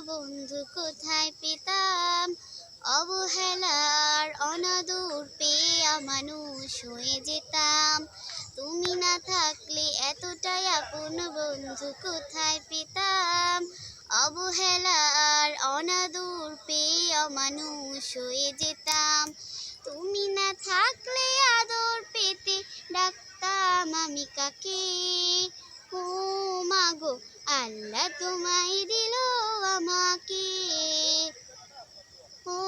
বন্ধু কোথায় পেতাম? অবহেলার অনাদর পেয়া মানুষ হয়ে যেতাম। তুমি না থাকলে এতটাই আপন বন্ধু কোথায় পেতাম? অবহেলার অনাদর পেয়া মানুষ হয়ে যেতাম। তুমি না থাকলে আদর পেতে ডাকতাম আমি কাকে? ও মাগো, আল্লাহ তোমায় দিলো। আমাকে। ও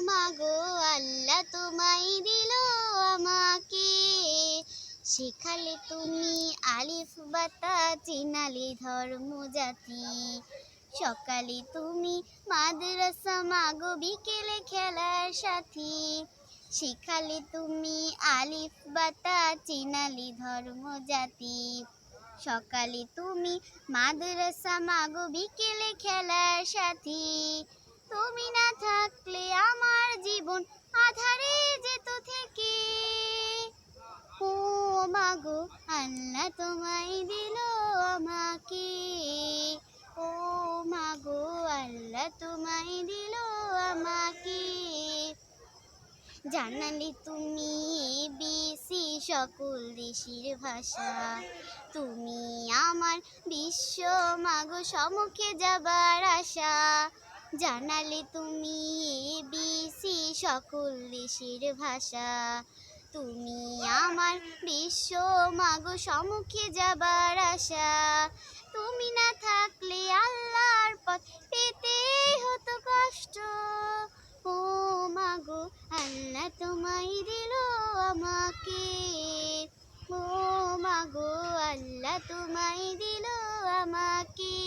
মাগো আল্লাহ তোমায় দিল আমাকে। শেখালে তুমি আলিফ বাতা, চিনালে ধর্ম জাতি। সকালে তুমি মাদ্রাসা মাগো বিকেলে খেলার সাথী। শিখালে তুমি আলিফ বাতা, চিনালি ধর্ম জাতি। সকালে তুমি মাদ্রাসা মাগো বিকেলে সাথী। তুমি না থাকলে আমার জীবন আধারে যেত থেকে। ও মাগো, আল্লাহ তোমায় দিল আমাকে। ও মাগো, আল্লাহ তোমায় দিল আমাকে। জানালে তুমি সকল দেশের ভাষা। তুমি আমার বিশ্ব, মাগো সমুখে যাবার আশা। জানালে তুমি বিসি সকল দেশের ভাষা। তুমি আমার বিশ্ব, মাগো সমুখে যাবার আশা। তুমি না থাকলে আল্লাহর পথ পেতে হতো কষ্ট। ও, মাগো, আল্লাহ তোমায় দিল আমাকে। ও মাগো আল্লাহ তোমায় দিল আমাকে।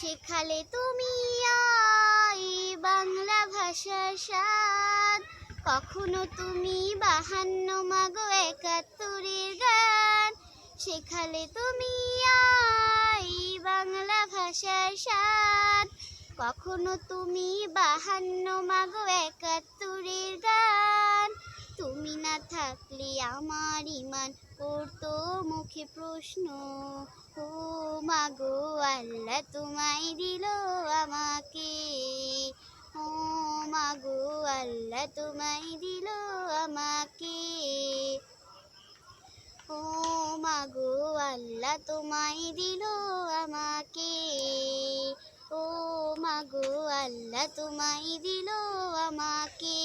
শেখালে তুমি আই বাংলা ভাষার স্বাদ। কখনো তুমি বাহান্ন মাগো একাত্তরের গান। শেখালে তুমি আই বাংলা ভাষার স্বাদ। কখনো তুমি বাহান্ন মাগো একাত্তরের গান। তুমি না থাকলে আমার ইমান করতো মুখে প্রশ্ন। ও মাগো আল্লাহ তোমায় দিল আমাকে। ও মাগো আল্লাহ তোমায় দিল আমাকে। ও মাগো আল্লাহ তোমায় দিল আমাকে। ও মাগো আল্লাহ তোমায় দিল আমাকে।